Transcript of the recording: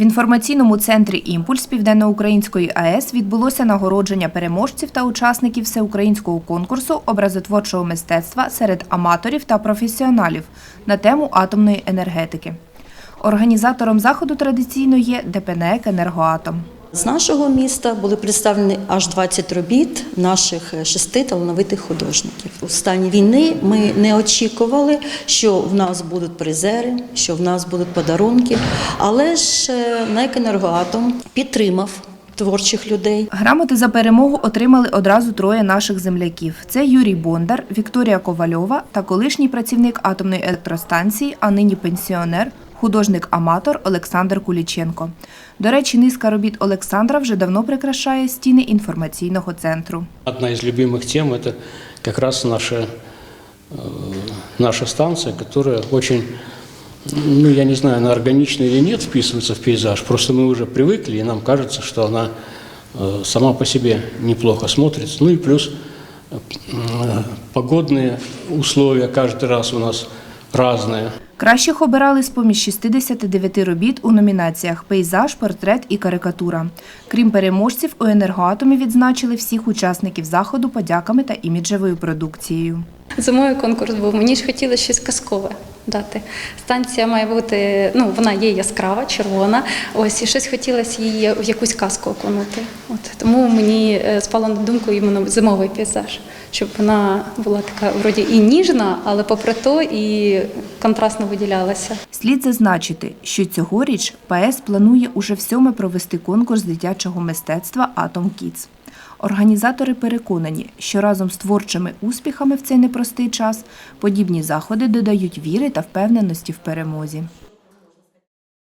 В інформаційному центрі Імпульс Південноукраїнської АЕС відбулося нагородження переможців та учасників всеукраїнського конкурсу образотворчого мистецтва серед аматорів та професіоналів на тему атомної енергетики. Організатором заходу традиційно є ДПНЕК «Енергоатом». З нашого міста були представлені аж 20 робіт наших шести талановитих художників. У стані війни ми не очікували, що в нас будуть призери, що в нас будуть подарунки, але ж е, НЕК «Енергоатом» підтримав творчих людей. Грамоти за перемогу отримали одразу троє наших земляків: це Юрій Бондар, Вікторія Ковальова та колишній працівник атомної електростанції, а нині пенсіонер, художник-аматор Олександр Куліченко. До речі, низка робіт Олександра вже давно прикрашає стіни інформаційного центру. Одна из любимых тем – это как раз наша, э, наша станция, которая очень, ну, я не знаю, она органично или нет вписывается в пейзаж, просто мы уже привыкли, и нам кажется, что она э, сама по себе неплохо смотрится. Ну и плюс э, погодные условия каждый раз у нас разные. Кращих обирали з-поміж 69 робіт у номінаціях пейзаж, портрет і карикатура. Крім переможців, у енергоатомі відзначили всіх учасників заходу подяками та іміджевою продукцією. Зимовий конкурс був. Мені ж хотілося щось казкове дати. Станція має бути, ну вона є яскрава, червона. Ось і щось хотілося її в якусь казку окунути. От тому мені е, спало на думку іменно зимовий пейзаж, щоб вона була така вроді і ніжна, але попри то і контрастно виділялася. Слід зазначити, що цьогоріч ПАЕС планує уже всьоме провести конкурс дитячого мистецтва Атом Кіц. Організатори переконані, що разом з творчими успіхами в цей непростий час подібні заходи додають віри та впевненості в перемозі.